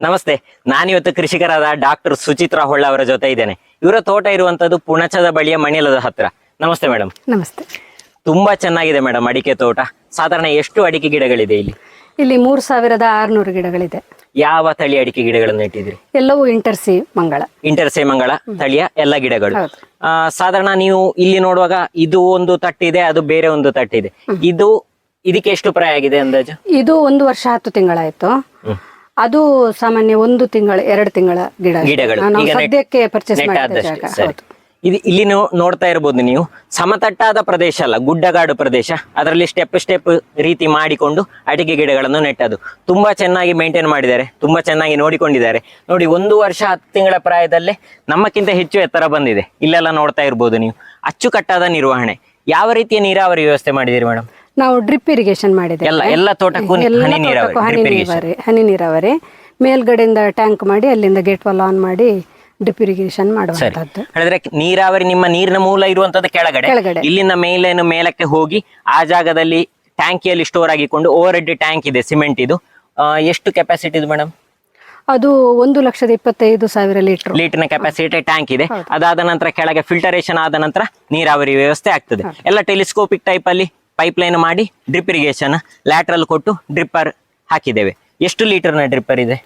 ನಮಸ್ತೆ ನಾನಿವತ್ತು ಕೃಷಿಕರಾದ ಡಾಕ್ಟರ್ ಸುಚಿತ್ರಾ ಹೊಳ್ಳ ಅವರ ಜೊತೆ ಇದ್ದೇನೆ. ಇವರ ತೋಟ ಇರುವಂತದ್ದು ಪುಣಚದ ಬಳಿಯ ಮಣಿಲದ ಹತ್ರ. ನಮಸ್ತೆ ಮೇಡಮ್ ನಮಸ್ತೆ. ತುಂಬಾ ಚೆನ್ನಾಗಿದೆ ಮೇಡಮ್ ಅಡಿಕೆ ತೋಟ. ಸಾಧಾರಣ ಎಷ್ಟು ಅಡಿಕೆ ಗಿಡಗಳಿದೆ ಇಲ್ಲಿ? ಇಲ್ಲಿ ಮೂರ್ ಸಾವಿರದ ಆರ್ನೂರು ಗಿಡಗಳಿದೆ. ಯಾವ ತಳಿ ಅಡಿಕೆ ಗಿಡಗಳನ್ನು ಇಟ್ಟಿದ್ರಿ ಎಲ್ಲವೂ ಇಂಟರ್ಸಿ ಮಂಗಳ. ಇಂಟರ್ಸಿ ಮಂಗಳ ತಳಿಯ ಎಲ್ಲ ಗಿಡಗಳು. ಆ, ಸಾಧಾರಣ ನೀವು ಇಲ್ಲಿ ನೋಡುವಾಗ ಇದು ಒಂದು ತಟ್ಟಿದೆ ಅದು ಬೇರೆ ಒಂದು ತಟ್ಟಿದೆ. ಇದು ಇದಕ್ಕೆ ಎಷ್ಟು ಪ್ರಾಯ ಆಗಿದೆ ಅಂದಾಜು? ಇದು ಒಂದು ವರ್ಷ ಹತ್ತು ತಿಂಗಳಾಯ್ತು. ಅದು ಸಾಮಾನ್ಯ ಒಂದು ತಿಂಗಳ ಎರಡು ತಿಂಗಳ ಗಿಡ ಗಿಡಗಳು. ನಾವು ಈಗ ನೆಟ್- ಸದ್ಯಕ್ಕೆ ಪರ್ಚೇಸ್ ಸರಿ. ಹೌದು. ಇದು ಇಲ್ಲಿ ನೋ- ನೋಡ್ತಾ ಇರಬಹುದು ನೀವು. ಸಮತಟ್ಟಾದ ಪ್ರದೇಶ ಅಲ್ಲ ಗುಡ್ಡಗಾಡು ಪ್ರದೇಶ. ಅದರಲ್ಲಿ ಸ್ಟೆಪ್ ಸ್ಟೆಪ್ ರೀತಿ ಮಾಡಿಕೊಂಡು ಅಡಿಕೆ ಗಿಡಗಳನ್ನು ನೆಟ್ಟದು ತುಂಬಾ ಚೆನ್ನಾಗಿ ಮೇಂಟೈನ್ ಮಾಡಿದ್ದಾರೆ ತುಂಬಾ ಚೆನ್ನಾಗಿ ನೋಡಿಕೊಂಡಿದ್ದಾರೆ. ನೋಡಿ ಒಂದು ವರ್ಷ ಹತ್ತು ತಿಂಗಳ ಪ್ರಾಯದಲ್ಲೇ ನಮ್ಮಕ್ಕಿಂತ ಹೆಚ್ಚು ಎತ್ತರ ಬಂದಿದೆ. ಇಲ್ಲೆಲ್ಲ ನೋಡ್ತಾ ಇರ್ಬೋದು ನೀವು. ಅಚ್ಚುಕಟ್ಟಾದ ನಿರ್ವಹಣೆ. ಯಾವ ರೀತಿಯ ನೀರಾವರಿ ವ್ಯವಸ್ಥೆ ಮಾಡಿದಿರಿ ಮೇಡಮ್? ನಾವು ಡ್ರಿಪ್ ಇರಿಗೇಷನ್ ಮಾಡಿದ್ದೇವೆ. ಎಲ್ಲ ಎಲ್ಲ ತೋಟಕ್ಕೂ ನಿ- ಎಲ್ಲ ಹನಿ ನೀರಾವರಿ ತೋಟಕ್ಕೂ ಹನಿ drip irrigation. ನೀರಾವರಿ ಹನಿ ನೀರಾವರಿ. ಮೇಲ್ಗಡೆಯಿಂದ ಟ್ಯಾಂಕ್ ಮಾಡಿ ಅಲ್ಲಿಂದ ಗೇಟ್ ವಾಲ್ ಆನ್ ಮಾಡಿ ಡ್ರಿಪ್ ಇರಿಗೇಷನ್ ಮಾಡುವಂತದ್ದು ಹೇಳಿದ್ರೆ ನೀರಾವರಿ ನಿಮ್ಮ ನೀರಿನ ಮೂಲ ಇರುವಂತದ್ದು ಕೆಳಗಡೆ. ಕೆಳಗಡೆ. ಇಲ್ಲಿಂದ ಮೇಲೇನು ಮೇಲಕ್ಕೆ ಹೋಗಿ ಆ ಜಾಗದಲ್ಲಿ ಟ್ಯಾಂಕಿಯಲ್ಲಿ ಸ್ಟೋರ್ ಆಗಿಕೊಂಡು ಓವರ್ ಹೆಡ್ ಟ್ಯಾಂಕ್ ಇದೆ ಸಿಮೆಂಟ್ ಇದು. ಆ, ಎಷ್ಟು ಕೆಪಾಸಿಟಿ ಇದು ಮೇಡಮ್ ಅದು ಒಂದು ಲಕ್ಷದ ಇಪ್ಪತ್ತೈದು ಸಾವಿರ ಲೀಟರ್ ಲೀಟರ್ನ ಕೆಪಾಸಿಟಿ ಟ್ಯಾಂಕ್ ಇದೆ. ಅದಾದ ನಂತರ ಕೆಳಗೆ ಫಿಲ್ಟರೇಷನ್ ಆದ ನಂತರ ನೀರಾವರಿ ವ್ಯವಸ್ಥೆ ಆಗ್ತದೆ. ಎಲ್ಲ ಟೆಲಿಸ್ಕೋಪಿಕ್ ಟೈಪ್ ಅಲ್ಲಿ ಪೈಪ್ ಲೈನ್ ಮಾಡಿ ಡ್ರಿಪ್ ಇರಿಗೇಷನ್ ಲ್ಯಾಟ್ರಲ್ ಕೊಟ್ಟು ಡ್ರಿಪ್ಪರ್ ಹಾಕಿದ್ದೇವೆ. ಎಷ್ಟು ಲೀಟರ್ನ ಡ್ರಿಪ್ಪರ್ ಇದೆ?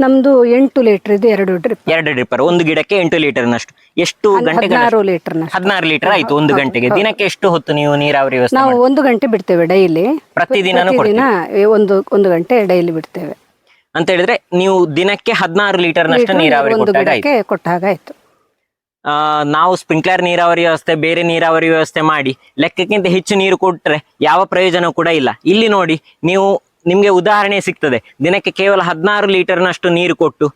ನಮ್ದು ಎಂಟು ಲೀಟರ್ ಇದೆ ಎರಡು ಡ್ರಿಪ್ ಎರಡು ಡ್ರಿಪ್ಪರ್ ಒಂದು ಗಿಡಕ್ಕೆ ಎಂಟು ಲೀಟರ್ನಷ್ಟು ಎಷ್ಟು ಗಂಟೆಗಳ ಹದಿನಾರು ಲೀಟರ್ನ ಹದಿನಾರು ಲೀಟರ್ ಆಯ್ತು ಒಂದು ಗಂಟೆಗೆ. ದಿನಕ್ಕೆ ಎಷ್ಟು ಹೊತ್ತು ನೀವು ನೀರಾವರಿ ವ್ಯವಸ್ಥೆ ನಾವು ಒಂದು ಗಂಟೆ ಬಿಡ್ತೇವೆ ಡೈಲಿ. ಪ್ರತಿದಿನ ಒಂದು ಒಂದು ಗಂಟೆ ಡೈಲಿ ಬಿಡ್ತೇವೆ. ಅಂತ ಹೇಳಿದ್ರೆ ನೀವು ದಿನಕ್ಕೆ ಹದಿನಾರು ಲೀಟರ್ನಷ್ಟು ನೀರಾವರಿ ಒಂದು ಕೊಟ್ಟಾಗ ಆಯ್ತು ಗಿಡಕ್ಕೆ ಕೊಟ್ಟ ಹಾಗಾಯ್ತು ಆ, ನಾವು ಸ್ಪ್ರಿಂಕ್ಲರ್ ನೀರಾವರಿ ವ್ಯವಸ್ಥೆ, ಬೇರೆ ನೀರಾವರಿ ವ್ಯವಸ್ಥೆ ಮಾಡಿ, ಲೆಕ್ಕಕ್ಕಿಂತ ಹೆಚ್ಚು ನೀರು ಕೊಟ್ರೆ ಯಾವ ಪ್ರಯೋಜನ ಕೂಡ ಇಲ್ಲ. ಇಲ್ಲಿ ನೋಡಿ, ನೀವು ನಿಮಗೆ ಉದಾಹರಣೆ ಸಿಗ್ತದೆ. ದಿನಕ್ಕೆ ಕೇವಲ ಹದಿನಾರು ಲೀಟರ್ನಷ್ಟು ನೀರು ಕೊಟ್ಟು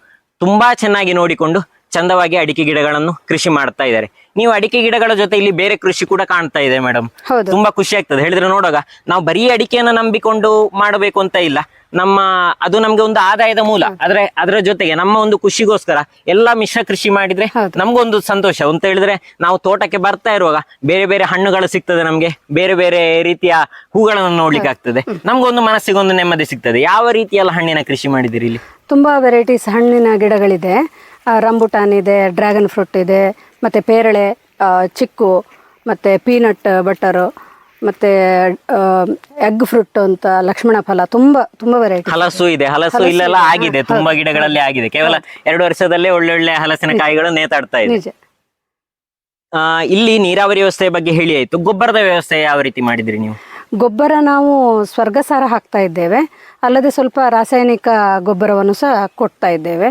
ತುಂಬಾ ಚೆನ್ನಾಗಿ ನೋಡಿಕೊಂಡು ಚಂದವಾಗಿ ಅಡಿಕೆ ಗಿಡಗಳನ್ನು ಕೃಷಿ ಮಾಡ್ತಾ ಇದ್ದಾರೆ. ನೀವು ಅಡಿಕೆ ಗಿಡಗಳ ಜೊತೆ ಇಲ್ಲಿ ಬೇರೆ ಕೃಷಿ ಕೂಡ ಕಾಣ್ತಾ ಇದೆ ಮೇಡಮ್. ತುಂಬಾ ಖುಷಿ ಆಗ್ತದೆ. ಹೇಳಿದ್ರೆ ನೋಡುವಾಗ ನಾವು ಬರೀ ಅಡಿಕೆಯನ್ನು ನಂಬಿಕೊಂಡು ಮಾಡಬೇಕು ಅಂತ ಇಲ್ಲ. ನಮ್ಮ ಅದು ನಮ್ಗೆ ಒಂದು ಆದಾಯದ ಮೂಲ. ಆದ್ರೆ ಅದರ ಜೊತೆಗೆ ನಮ್ಮ ಒಂದು ಖುಷಿಗೋಸ್ಕರ ಎಲ್ಲಾ ಮಿಶ್ರ ಕೃಷಿ ಮಾಡಿದ್ರೆ. ನಮ್ಗೊಂದು ಸಂತೋಷ. ಅಂತ ಹೇಳಿದ್ರೆ ನಾವು ತೋಟಕ್ಕೆ ಬರ್ತಾ ಇರುವಾಗ ಬೇರೆ ಬೇರೆ ಹಣ್ಣುಗಳು ಸಿಗ್ತದೆ ನಮ್ಗೆ. ಬೇರೆ ಬೇರೆ ರೀತಿಯ ಹೂಗಳನ್ನು ನೋಡ್ಲಿಕ್ಕೆ ಆಗ್ತದೆ. ನಮ್ಗೊಂದು ಮನಸ್ಸಿಗೆ ಒಂದು ನೆಮ್ಮದಿ ಸಿಗ್ತದೆ. ಯಾವ ರೀತಿಯಲ್ಲ ಹಣ್ಣಿನ ಕೃಷಿ ಮಾಡಿದಿರಿ ಇಲ್ಲಿ? ತುಂಬಾ ವೆರೈಟೀಸ್ ಹಣ್ಣಿನ ಗಿಡಗಳಿದೆ. ರಂಬುಟಾನ್ ಇದೆ ಡ್ರ್ಯಾಗನ್ ಫ್ರೂಟ್ ಇದೆ ಮತ್ತೆ ಪೇರಳೆ ಚಿಕ್ಕು ಮತ್ತೆ ಪೀನಟ್ ಬಟರು ಮತ್ತೆ ಎಗ್ ಫ್ರೂಟ್ ಅಂತ ಲಕ್ಷ್ಮಣ ಫಲ ತುಂಬಾ ತುಂಬಾ ವೆರೈಟಿ ಹಲಸು ಇದೆ ಹಲಸು ಇಲ್ಲೆಲ್ಲ ಆಗಿದೆ ತುಂಬಾ ಗಿಡಗಳಲ್ಲಿ ಆಗಿದೆ. ಕೇವಲ ಎರಡು ವರ್ಷದಲ್ಲೇ ಒಳ್ಳೆ ಒಳ್ಳೆ ಹಲಸಿನ ಕಾಯಿಗಳು ನೇತಾಡ್ತಾ ಇದೆ. ನಿಜ. ಇಲ್ಲಿ ನೀರಾವರಿ ವ್ಯವಸ್ಥೆ ಬಗ್ಗೆ ಹೇಳಿ ಆಯ್ತು. ಗೊಬ್ಬರದ ವ್ಯವಸ್ಥೆ ಯಾವ ರೀತಿ ಮಾಡಿದ್ರಿ ನೀವು? ಗೊಬ್ಬರ ನಾವು ಸ್ವರ್ಗಸಾರ ಹಾಕ್ತಾ ಇದ್ದೇವೆ. ಅಲ್ಲದೆ ಸ್ವಲ್ಪ ರಾಸಾಯನಿಕ ಗೊಬ್ಬರವನ್ನು ಸಹ ಕೊಡ್ತಾ ಇದ್ದೇವೆ.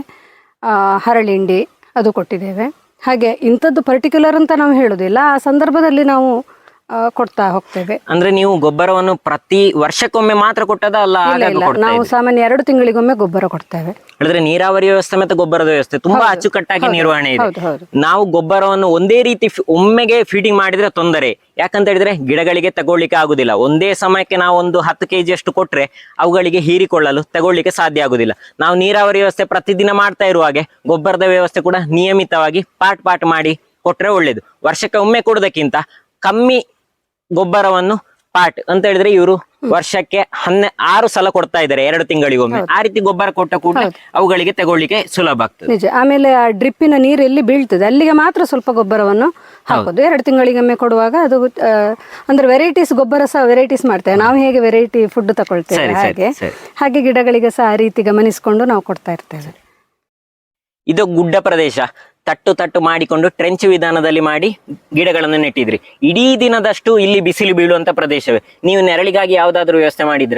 ಹರಳಿಂಡಿ ಅದು ಕೊಟ್ಟಿದ್ದೇವೆ. ಹಾಗೆ ಇಂಥದ್ದು ಪರ್ಟಿಕ್ಯುಲರ್ ಅಂತ ನಾವು ಹೇಳೋದಿಲ್ಲ. ಆ ಸಂದರ್ಭದಲ್ಲಿ ನಾವು ಕೊಡ್ತಾ ಹೋಗ್ತೇವೆ. ಅಂದ್ರೆ ನೀವು ಗೊಬ್ಬರವನ್ನು ಪ್ರತಿ ವರ್ಷಕ್ಕೊಮ್ಮೆ ಮಾತ್ರ ಕೊಟ್ಟದ ಅಲ್ಲ ಇಲ್ಲ ಆಗಾಗ ಇಲ್ಲ. ಕೊಡ್ತಾ ನಾವು ಇದ್ದೀರಿ? ಸಾಮಾನ್ಯ ಎರಡು ತಿಂಗಳಿಗೊಮ್ಮೆ ಗೊಬ್ಬರ ಕೊಡ್ತೇವೆ. ಹೇಳಿದ್ರೆ ನೀರಾವರಿ ವ್ಯವಸ್ಥೆ ಮತ್ತೆ ಗೊಬ್ಬರದ ವ್ಯವಸ್ಥೆ ತುಂಬಾ ಅಚ್ಚುಕಟ್ಟಾಗಿ ನಿರ್ವಹಣೆ ಇದೆ. ಹೌದು ಹೌದು. ನಾವು ಗೊಬ್ಬರವನ್ನು ಒಂದೇ ರೀತಿ ಫಿ- ಒಮ್ಮೆಗೆ ಫೀಡಿಂಗ್ ಮಾಡಿದ್ರೆ ತೊಂದರೆ. ಯಾಕಂತ ಹೇಳಿದ್ರೆ ಗಿಡಗಳಿಗೆ ತಗೊಳ್ಳಿಕ್ಕೆ ಆಗುದಿಲ್ಲ. ಒಂದೇ ಸಮಯಕ್ಕೆ ನಾವು ಒಂದು ಹತ್ತು ಕೆಜಿ ಅಷ್ಟು ಕೊಟ್ರೆ ಅವುಗಳಿಗೆ ಹೀರಿಕೊಳ್ಳಲು ತಗೊಳ್ಳಿಕ್ಕೆ ಸಾಧ್ಯ ಆಗುದಿಲ್ಲ. ನಾವು ನೀರಾವರಿ ವ್ಯವಸ್ಥೆ ಪ್ರತಿದಿನ ಮಾಡ್ತಾ ಇರುವ ಹಾಗೆ ಗೊಬ್ಬರದ ವ್ಯವಸ್ಥೆ ಕೂಡ ನಿಯಮಿತವಾಗಿ ಪಾಟ್ ಪಾಟ್ ಮಾಡಿ ಕೊಟ್ರೆ ಒಳ್ಳೇದು. ವರ್ಷಕ್ಕೆ ಒಮ್ಮೆ ಕೊಡೋದಕ್ಕಿಂತ ಕಮ್ಮಿ ಗೊಬ್ಬರವನ್ನು ಪಾಟ್ ಅಂತ ಹೇಳಿದ್ರೆ ಇವರು ವರ್ಷಕ್ಕೆ ಹನ್ನೆ ಆರು ಸಲ ಕೊಡ್ತಾ ಇದ್ದಾರೆ ಎರಡು ತಿಂಗಳಿಗೊಮ್ಮೆ. ಆ ರೀತಿ ಗೊಬ್ಬರ ಕೊಟ್ಟ ಕೂಡ ಅವುಗಳಿಗೆ ತಗೊಳ್ಳಿಕ್ಕೆ ಸುಲಭ ಆಗ್ತದೆ. ನಿಜ. ಆಮೇಲೆ ಆ ಡ್ರಿಪ್ಪಿನ ನೀರು ಎಲ್ಲಿ ಬೀಳ್ತದೆ? ಅಲ್ಲಿಗೆ ಮಾತ್ರ ಸ್ವಲ್ಪ ಗೊಬ್ಬರವನ್ನು ಹಾಕೋದು. ಎರಡು ತಿಂಗಳಿಗೊಮ್ಮೆ ಕೊಡುವಾಗ ಅದು ಅಂದ್ರೆ ವೆರೈಟೀಸ್ ಗೊಬ್ಬರ ಸಹ ವೆರೈಟೀಸ್ ಮಾಡ್ತೇವೆ. ನಾವು ಹೇಗೆ ವೆರೈಟಿ ಫುಡ್ ತಗೊಳ್ತೇವೆ ಹಾಗೆ. ಹಾಗೆ ಗಿಡಗಳಿಗೆ ಸಹ ಆ ರೀತಿ ಗಮನಿಸಿಕೊಂಡು ನಾವು ಕೊಡ್ತಾ ಇರ್ತೇವೆ. ಇದು ಗುಡ್ಡ ಪ್ರದೇಶ. ತಟ್ಟು ತಟ್ಟು ಮಾಡಿಕೊಂಡು ಟ್ರೆಂಚ್ ವಿಧಾನದಲ್ಲಿ ಮಾಡಿ ಗಿಡಗಳನ್ನು ನೆಟ್ಟಿದ್ರಿ. ಇಡೀ ದಿನದಷ್ಟು ಇಲ್ಲಿ ಬಿಸಿಲು ಬೀಳುವಂತ ಪ್ರದೇಶವೇ. ನೀವು ನೆರಳಿಗಾಗಿ ಯಾವುದಾದ್ರೂ ವ್ಯವಸ್ಥೆ ಮಾಡಿದ್ರ?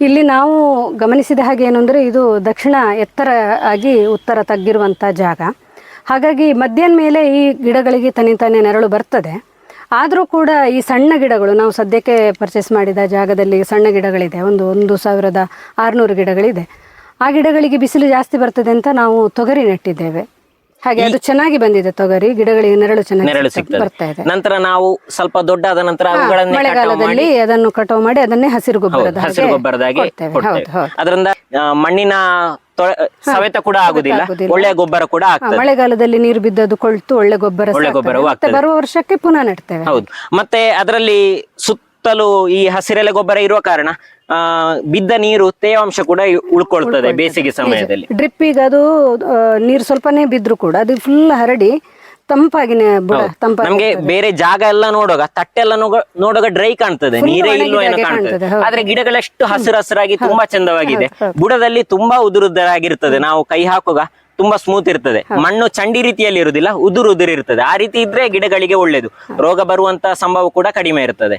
ಇಲ್ಲಿ ನಾವು ಗಮನಿಸಿದ ಹಾಗೆ ಏನು ಇದು ದಕ್ಷಿಣ ಎತ್ತರ ಆಗಿ ಉತ್ತರ ತಗ್ಗಿರುವಂಥ ಜಾಗ. ಹಾಗಾಗಿ ಮಧ್ಯಾಹ್ನ ಮೇಲೆ ಈ ಗಿಡಗಳಿಗೆ ತನಿ ತಾನೇ ನೆರಳು ಬರ್ತದೆ. ಆದರೂ ಕೂಡ ಈ ಸಣ್ಣ ಗಿಡಗಳು, ನಾವು ಸದ್ಯಕ್ಕೆ ಪರ್ಚೇಸ್ ಮಾಡಿದ ಜಾಗದಲ್ಲಿ ಸಣ್ಣ ಗಿಡಗಳಿದೆ. ಒಂದು ಒಂದು ಸಾವಿರದ ಆರುನೂರು ಗಿಡಗಳಿದೆ. ಆ ಗಿಡಗಳಿಗೆ ಬಿಸಿಲು ಜಾಸ್ತಿ ಬರ್ತದೆ ಅಂತ ನಾವು ತೊಗರಿ ನೆಟ್ಟಿದ್ದೇವೆ. ಹಾಗೆ ಅದು ಚೆನ್ನಾಗಿ ಬಂದಿದೆ ತೊಗರಿ ಗಿಡಗಳಿಗೆ ನೆರಳು ನೆರಳು ಚೆನ್ನಾಗಿ ಬರ್ತಾ ಇದೆ. ನಂತರ ನಾವು ಸ್ವಲ್ಪ ದೊಡ್ಡಾದ ನಂತರ ಅವುಗಳನ್ನೇ ಕಟಾವು ಮಾಡಿ ಮಳೆಗಾಲದಲ್ಲಿ ಅದನ್ನು ಕಟಾವು ಮಾಡಿ ಅದನ್ನೇ ಹಸಿರು ಗೊಬ್ಬರದ ಹಸಿರು ಹಾಗೆ ಗೊಬ್ಬರದಾಗಿ ಕೊಡ್ತೇವೆ. ಕೊಡ್ತೇವೆ. ಹೌದು ಹೌದು. ಅದರಿಂದ ಆ, ಮಣ್ಣಿನ ತೊಳೆ- ಸವೆತ ಕೂಡ ಆಗುದಿಲ್ಲ. ಆಗುದಿಲ್ಲ. ಒಳ್ಳೆಯ ಗೊಬ್ಬರ ಕೂಡ ಆಗ್ತದೆ. ಮಳೆಗಾಲದಲ್ಲಿ ನೀರು ಬಿದ್ದದು ಕೊಳ್ತು ಒಳ್ಳೆ ಗೊಬ್ಬರ ಒಳ್ಳೆ ಸಾಕ್ತದೆ. ಗೊಬ್ಬರವೂ ಮತ್ತೆ ಆಗ್ತದೆ. ಬರುವ ವರ್ಷಕ್ಕೆ ಪುನಃ ನೆಡ್ತೇವೆ. ಹೌದು. ಮತ್ತೆ ಅದರಲ್ಲಿ ಸುತ್ತಲೂ ಈ ಹಸಿರೆಲೆ ಗೊಬ್ಬರ ಇರುವ ಕಾರಣ ಆ, ಬಿದ್ದ ನೀರು ತೇವಾಂಶ ಕೂಡ ಉಳ್ಕೊಳ್ತದೆ ಬೇಸಿಗೆ ಸಮಯದಲ್ಲಿ. ಡ್ರಿಪ್ಪಿಗೆ ಅದು ಆ, ನೀರು ಸ್ವಲ್ಪನೇ ಬಿದ್ರು ಕೂಡ ಅದು ಫುಲ್ ಹರಡಿ ತಂಪಾಗಿನೇ ಬುಡ ತಂಪಾಗಿ ನಮ್ಗೆ ಬೇರೆ ಜಾಗ ಎಲ್ಲ ನೋಡುವಾಗ ತಟ್ಟೆಲ್ಲ ಎಲ್ಲ ನೋಡುವಾಗ ಡ್ರೈ ಕಾಣ್ತದೆ. ನೀರೇ ಇಲ್ವೋ ಏನೋ ಕಾಣ್ತದೆ. ಆದ್ರೆ ಗಿಡಗಳಷ್ಟು ಹಸಿರು ಹಸಿರಾಗಿ ತುಂಬಾ ಚಂದವಾಗಿದೆ. ಬುಡದಲ್ಲಿ ತುಂಬಾ ಉದುರುದರಾಗಿರ್ತದೆ ನಾವು ಕೈ ಹಾಕುವಾಗ ತುಂಬಾ ಸ್ಮೂತ್ ಇರ್ತದೆ. ಮಣ್ಣು ಚಂಡಿ ರೀತಿಯಲ್ಲಿ ಇರುವುದಿಲ್ಲ ಉದುರು ಉದುರು ಇರ್ತದೆ ಆ ರೀತಿ ಇದ್ರೆ ಗಿಡಗಳಿಗೆ ಒಳ್ಳೇದು. ರೋಗ ಬರುವಂತ ಸಂಭವ ಕೂಡ ಕಡಿಮೆ ಇರ್ತದೆ.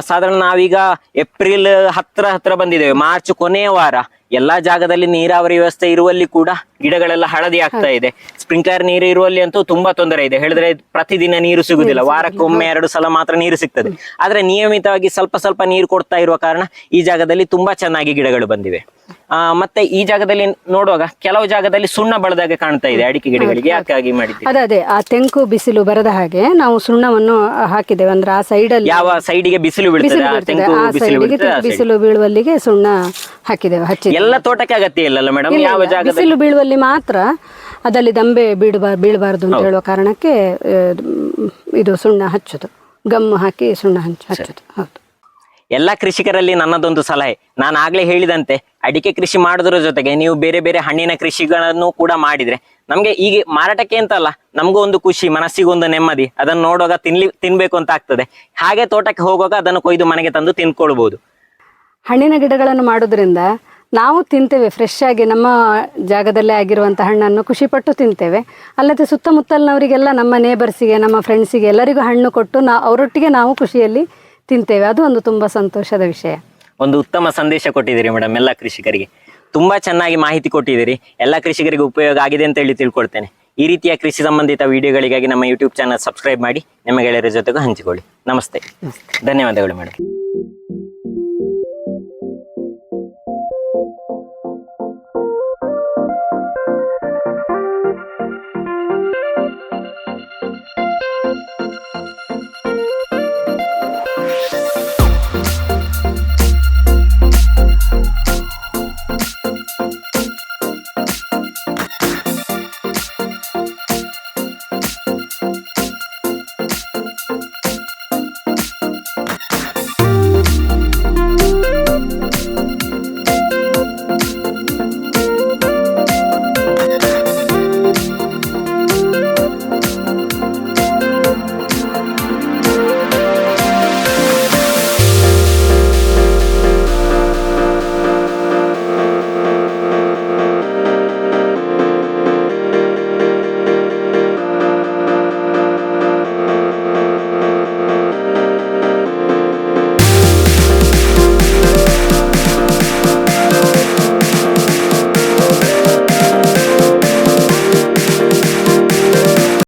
ಸಾಧಾರಣ ನಾವೀಗ ಏಪ್ರಿಲ್ ಹತ್ರ ಹತ್ರ ಬಂದಿದ್ದೇವೆ. ಮಾರ್ಚ್ ಕೊನೆಯ ವಾರ. ಎಲ್ಲಾ ಜಾಗದಲ್ಲಿ ನೀರಾವರಿ ವ್ಯವಸ್ಥೆ ಇರುವಲ್ಲಿ ಕೂಡ ಗಿಡಗಳೆಲ್ಲ ಹಳದಿ ಆಗ್ತಾ ಇದೆ. ಸ್ಪ್ರಿಂಕ್ಲರ್ ನೀರು ಇರುವಲ್ಲಿ ಅಂತೂ ತುಂಬಾ ತೊಂದರೆ ಇದೆ. ಹೇಳಿದ್ರೆ ಪ್ರತಿದಿನ ನೀರು ಸಿಗುದಿಲ್ಲ. ವಾರಕ್ಕೊಮ್ಮೆ ಎರಡು ಸಲ ಮಾತ್ರ ನೀರು ಸಿಗ್ತದೆ. ಆದ್ರೆ ನಿಯಮಿತವಾಗಿ ಸ್ವಲ್ಪ ಸ್ವಲ್ಪ ನೀರು ಕೊಡ್ತಾ ಇರುವ ಕಾರಣ ಈ ಜಾಗದಲ್ಲಿ ತುಂಬಾ ಚೆನ್ನಾಗಿ ಗಿಡಗಳು ಬಂದಿವೆ. ಆ ಮತ್ತೆ ಈ ಜಾಗದಲ್ಲಿ ನೋಡುವಾಗ ಕೆಲವು ಜಾಗದಲ್ಲಿ ಸುಣ್ಣ ಬಳದಾಗ ಕಾಣ್ತಾ ಇದೆ ಅಡಿಕೆ ಗಿಡಗಳಿಗೆ. ಯಾಕಾಗಿ ಮಾಡಿದ್ದೀವಿ ಅದೇ ಅದೇ ಆ ತೆಂಕು ಬಿಸಿಲು ಬರದ ಹಾಗೆ ನಾವು ಸುಣ್ಣವನ್ನು ಹಾಕಿದ್ದೇವೆ. ಅಂದ್ರೆ ಆ ಸೈಡ್ ಅಲ್ಲಿ ಯಾವ ಸೈಡಿಗೆ ಬಿಸಿಲು ಬಿಸಿಲು ಆ ಬಿಸಿಲು ಸೈಡಿಗೆ ಬೀಳುವಲ್ಲಿಗೆ ಸುಣ್ಣ ಹಾಕಿದ್ದೇವೆ ಹಚ್ಚಿ ಎಲ್ಲ ತೋಟಕ್ಕೆ ಅಗತ್ಯ ಇಲ್ಲಲ್ಲ ಮೇಡಮ್ ಯಾವ ಜಾಗ ಬಿಸಿಲು ಬೀಳುವಲ್ಲಿ ಮಾತ್ರ ಅದಲ್ಲಿ ದಂಬೆ ಬೀಳಬಾರ್ ಬೀಳಬಾರ್ದು ಅಂತ ಹೇಳುವ ಕಾರಣಕ್ಕೆ ಆ, ಇದು ಸುಣ್ಣ ಹಚ್ಚೋದು. ಗಮ್ ಹಾಕಿ ಸುಣ್ಣ ಹಂಚ್ ಹಚ್ಚೋದು. ಹೌದು. ಎಲ್ಲ ಕೃಷಿಕರಲ್ಲಿ ನನ್ನದೊಂದು ಸಲಹೆ. ನಾನು ಆಗ್ಲೇ ಹೇಳಿದಂತೆ ಅಡಿಕೆ ಕೃಷಿ ಮಾಡೋದ್ರ ಜೊತೆಗೆ ನೀವು ಬೇರೆ ಬೇರೆ ಹಣ್ಣಿನ ಕೃಷಿಗಳನ್ನು ಕೂಡ ಮಾಡಿದ್ರೆ ನಮ್ಗೆ ಈಗ ಮಾರಾಟಕ್ಕೆ ಅಂತಲ್ಲ ನಮಗೂ ಒಂದು ಖುಷಿ ಮನಸ್ಸಿಗೆ ಒಂದು ನೆಮ್ಮದಿ. ಅದನ್ನು ನೋಡುವಾಗ ತಿನ್ಲಿ ತಿನ್ಬೇಕು ಅಂತ ಆಗ್ತದೆ. ಹಾಗೆ ತೋಟಕ್ಕೆ ಹೋಗುವಾಗ ಅದನ್ನು ಕೊಯ್ದು ಮನೆಗೆ ತಂದು ತಿನ್ಕೊಳ್ಬಹುದು ಹಣ್ಣಿನ ಗಿಡಗಳನ್ನು ಮಾಡೋದ್ರಿಂದ ನಾವು ತಿಂತೇವೆ ಫ್ರೆಶ್ ಆಗಿ ನಮ್ಮ ಜಾಗದಲ್ಲೇ ಆಗಿರುವಂಥ ಹಣ್ಣನ್ನು ಖುಷಿಪಟ್ಟು ತಿಂತೇವೆ. ಅಲ್ಲದೆ ಸುತ್ತಮುತ್ತಲಿನವರಿಗೆಲ್ಲ ನಮ್ಮ ನೇಬರ್ಸಿಗೆ ನಮ್ಮ ಫ್ರೆಂಡ್ಸಿಗೆ ಎಲ್ಲರಿಗೂ ಹಣ್ಣು ಕೊಟ್ಟು ನಾ ಅವರೊಟ್ಟಿಗೆ ನಾವು ಖುಷಿಯಲ್ಲಿ ತಿಂತೇವೆ. ಅದು ಒಂದು ತುಂಬ ಸಂತೋಷದ ವಿಷಯ. ಒಂದು ಉತ್ತಮ ಸಂದೇಶ ಕೊಟ್ಟಿದ್ದೀರಿ ಮೇಡಮ್ ಎಲ್ಲ ಕೃಷಿಕರಿಗೆ. ತುಂಬಾ ಚೆನ್ನಾಗಿ ಮಾಹಿತಿ ಕೊಟ್ಟಿದ್ದೀರಿ. ಎಲ್ಲ ಕೃಷಿಕರಿಗೆ ಉಪಯೋಗ ಆಗಿದೆ ಅಂತ ಹೇಳಿ ತಿಳ್ಕೊಳ್ತೇನೆ. ಈ ರೀತಿಯ ಕೃಷಿ ಸಂಬಂಧಿತ ವಿಡಿಯೋಗಳಿಗಾಗಿ ನಮ್ಮ ಯೂಟ್ಯೂಬ್ ಚಾನಲ್ ಸಬ್ಸ್ಕ್ರೈಬ್ ಮಾಡಿ ನಿಮ್ಮ ಗೆಳೆಯರ ಜೊತೆಗೂ ಹಂಚಿಕೊಳ್ಳಿ. ನಮಸ್ತೆ. ಧನ್ಯವಾದಗಳು ಮೇಡಮ್